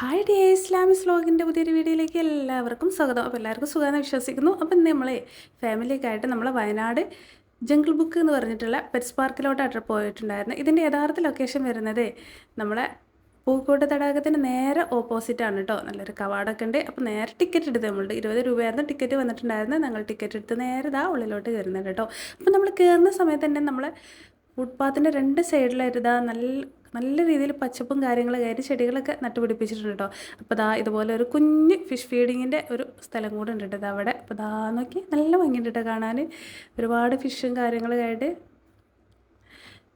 Hi day Islami സ്ലോഗിന്റെ പുതിയൊരു വീഡിയോയിലേക്ക് എല്ലാവർക്കും സ്വാഗതം. അപ്പോൾ എല്ലാവർക്കും സുഖമെന്ന് വിശ്വസിക്കുന്നു. അപ്പം നമ്മളെ ഫാമിലിയൊക്കെ ആയിട്ട് നമ്മളെ വയനാട് ജംഗിൾ ബുക്ക് എന്ന് പറഞ്ഞിട്ടുള്ള പെറ്റ്സ് പാർക്കിലോട്ടായിട്ട് പോയിട്ടുണ്ടായിരുന്നു. ഇതിന്റെ യഥാർത്ഥ ലൊക്കേഷൻ വരുന്നത് നമ്മളെ പൂക്കോട്ട് തടാകത്തിന് നേരെ ഓപ്പോസിറ്റാണ് കേട്ടോ നല്ലൊരു കവാടൊക്കെ ഉണ്ട്. അപ്പോൾ നേരെ ടിക്കറ്റ് എടുത്ത് നമ്മളുടെ ഇരുപത് രൂപയായിരുന്നു ടിക്കറ്റ് വന്നിട്ടുണ്ടായിരുന്നത്. ഞങ്ങൾ ടിക്കറ്റ് എടുത്ത് നേരെ ഇതാ ഉള്ളിലോട്ട് കയറുന്നുണ്ട് കേട്ടോ അപ്പോൾ നമ്മൾ കയറുന്ന സമയത്ത് തന്നെ നമ്മളെ ഫുട്പാത്തിന്റെ രണ്ട് സൈഡിലായിട്ട് ഇതാ നല്ല നല്ല രീതിയിൽ പച്ചപ്പും കാര്യങ്ങളും കയറി ചെടികളൊക്കെ നട്ടുപിടിപ്പിച്ചിട്ടുണ്ട് കേട്ടോ. അപ്പോൾ ദാ ഇതുപോലെ ഒരു കുഞ്ഞ് ഫിഷ് ഫീഡിങ്ങിന്റെ ഒരു സ്ഥലം കൂടെ ഉണ്ട് അവിടെ. അപ്പോൾ ദാ നോക്കി നല്ല ഭംഗിയുണ്ട് കേട്ടോ കാണാൻ. ഒരുപാട് ഫിഷും കാര്യങ്ങളും ആയിട്ട്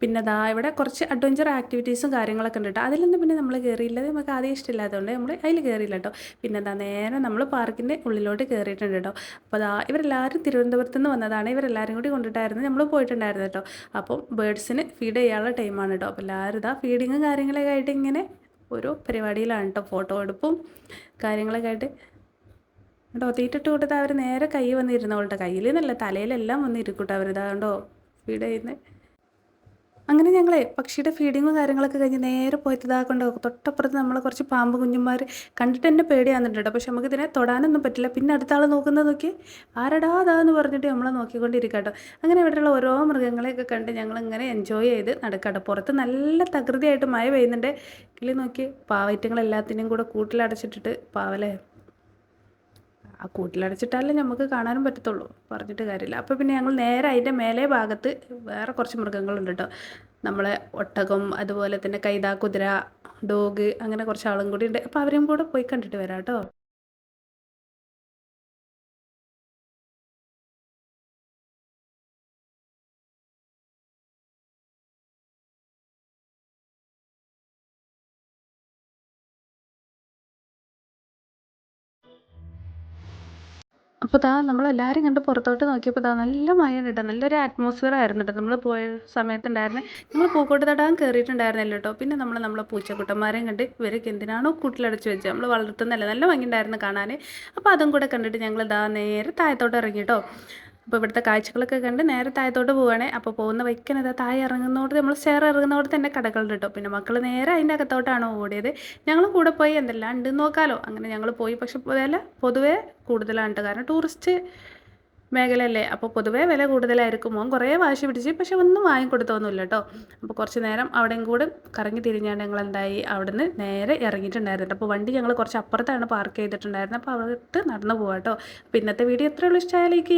പിന്നെ ദാ ഇവിടെ കുറച്ച് അഡ്വഞ്ചർ ആക്ടിവിറ്റീസും കാര്യങ്ങളൊക്കെ ഉണ്ട് കേട്ടോ അതിലൊന്നും പിന്നെ നമ്മൾ കയറിയില്ല നമുക്ക് ആദ്യം ഇഷ്ടമില്ലാത്തതുകൊണ്ട് നമ്മൾ അതിൽ കയറിയില്ല കേട്ടോ പിന്നെ എന്താ നേരെ നമ്മൾ പാർക്കിന്റെ ഉള്ളിലോട്ട് കയറിയിട്ടുണ്ട് കേട്ടോ അപ്പോൾ ദാ ഇവരെല്ലാവരും തിരുവനന്തപുരത്ത് നിന്ന് വന്നതാണ്. ഇവരെല്ലാവരും കൂടി കൊണ്ടിട്ടായിരുന്നു നമ്മൾ പോയിട്ടുണ്ടായിരുന്നു കേട്ടോ അപ്പം ബേഡ്സിന് ഫീഡ് ചെയ്യാനുള്ള ടൈമാണ് കേട്ടോ അപ്പോൾ എല്ലാവരും ഇതാ ഫീഡിങ്ങും കാര്യങ്ങളൊക്കെ ആയിട്ട് ഇങ്ങനെ ഓരോ പരിപാടിയിലാണ് കേട്ടോ ഫോട്ടോ എടുപ്പും കാര്യങ്ങളൊക്കെ ആയിട്ട്. കേട്ടോ തീറ്റിട്ട് കൊടുത്താൽ അവർ നേരെ കൈ വന്നിരുന്നോളുടെ കയ്യിൽ നിന്നല്ല തലയിലെല്ലാം വന്നിരിക്കൂട്ടോ അവരിതാണ്ടോ ഫീഡ് ചെയ്യുന്നത് അങ്ങനെ ഞങ്ങളെ പക്ഷിയുടെ ഫീഡിങ്ങും കാര്യങ്ങളൊക്കെ കഴിഞ്ഞ് നേരെ പോയിട്ട് ഇതാക്കണ്ടോ തൊട്ടപ്പുറത്ത് നമ്മൾ കുറച്ച് പാമ്പ് കുഞ്ഞുമാർ കണ്ടിട്ട് തന്നെ പേടിയാകുന്നുണ്ട് പക്ഷെ നമുക്ക് ഇതിനെ തൊടാനൊന്നും പറ്റില്ല. പിന്നെ അടുത്ത ആൾ നോക്കുന്നത് നോക്കി. ആരടാ അതാ എന്ന് പറഞ്ഞിട്ട് നമ്മളെ നോക്കിക്കൊണ്ടിരിക്കുക കേട്ടോ. അങ്ങനെ ഇവിടെയുള്ള ഓരോ മൃഗങ്ങളെയൊക്കെ കണ്ട് ഞങ്ങൾ ഇങ്ങനെ എൻജോയ് ചെയ്ത് നടക്കട്ടോ പുറത്ത് നല്ല തകൃതിയായിട്ട് മഴ പെയ്യുന്നുണ്ട്. കിളി നോക്കി പാവൈറ്റങ്ങളെല്ലാത്തിനെയും കൂടെ കൂട്ടിലടച്ചിട്ടിട്ട് പാവലേ ആ കൂട്ടിലടച്ചിട്ടാലേ നമുക്ക് കാണാനും പറ്റത്തുള്ളൂ. പറഞ്ഞിട്ട് കാര്യമില്ല. അപ്പോൾ പിന്നെ ഞങ്ങൾ നേരെ അതിന്റെ മേലെ ഭാഗത്ത് വേറെ കുറച്ച് മൃഗങ്ങളുണ്ട് കേട്ടോ നമ്മളെ ഒട്ടകം അതുപോലെ തന്നെ കൈതാ കുതിര ഡോഗ് അങ്ങനെ കുറച്ച് ആളും കൂടി ഉണ്ട്. അപ്പോൾ അവരും കൂടെ പോയി കണ്ടിട്ട് വരാം കേട്ടോ അപ്പോൾ ദാ നമ്മളെല്ലാവരും കണ്ട് പുറത്തോട്ട് നോക്കിയപ്പോൾ ദാ നല്ല മഴ കേട്ടോ നല്ലൊരു അറ്റ്മോസ്ഫിയർ ആയിരുന്നു കേട്ടോ നമ്മൾ പോയ സമയത്തുണ്ടായിരുന്നെ. നമ്മൾ പൂക്കോട്ട് തടാകം കയറിയിട്ടുണ്ടായിരുന്നല്ലോ കേട്ടോ പിന്നെ നമ്മൾ നമ്മളെ പൂച്ചക്കുട്ടന്മാരെയും കണ്ട് ഇവരൊക്കെ എന്തിനാണോ കൂട്ടിലടച്ച് വെച്ചത് നമ്മൾ വളർത്തുന്നല്ലേ. നല്ല ഭംഗിയുണ്ടായിരുന്നു കാണാൻ അപ്പോൾ അതും കൂടെ കണ്ടിട്ട് ഞങ്ങൾ ദാ നേരെ താഴത്തോട്ട് ഇറങ്ങി കേട്ടോ അപ്പോൾ ഇവിടുത്തെ കാഴ്ചകളൊക്കെ കണ്ട് നേരെ താഴത്തോട്ട് പോവുകയാണെ. അപ്പോൾ പോകുന്ന വയ്ക്കണത് താഴെ ഇറങ്ങുന്നോട് നമ്മൾ സ്റ്റെയർ ഇറങ്ങുന്നോട് തന്നെ കടകളുണ്ട് കേട്ടോ. പിന്നെ മക്കൾ നേരെ അതിന്റെ അകത്തോട്ടാണ് ഓടിയത്. ഞങ്ങൾ കൂടെ പോയി എന്തെല്ലാം ഉണ്ട് നോക്കാലോ. അങ്ങനെ ഞങ്ങൾ പോയി. പക്ഷെ വില പൊതുവേ കൂടുതലാണ് കാരണം ടൂറിസ്റ്റ് മേഖലയല്ലേ. അപ്പോൾ പൊതുവേ വില കൂടുതലായിരിക്കും. മോൻ കുറേ വാശി പിടിച്ച്. പക്ഷെ ഒന്നും വാങ്ങിക്കൊടുത്തൊന്നുമില്ല കേട്ടോ. അപ്പോൾ കുറച്ച് നേരം അവിടെയും കൂടെ കറങ്ങി തിരിഞ്ഞാണ്ട് ഞങ്ങൾ എന്തായി അവിടുന്ന് നേരെ ഇറങ്ങിയിട്ടുണ്ടായിരുന്നു അപ്പോൾ വണ്ടി ഞങ്ങൾ കുറച്ച് അപ്പുറത്താണ് പാർക്ക് ചെയ്തിട്ടുണ്ടായിരുന്നത്. അപ്പോൾ അവിടുത്തെ നടന്നു പോകാം കേട്ടോ. അപ്പോൾ ഇന്നത്തെ വീഡിയോ എത്രയുള്ളൂ ഇഷ്ടമായ ലൈക്ക് ചെയ്യുക.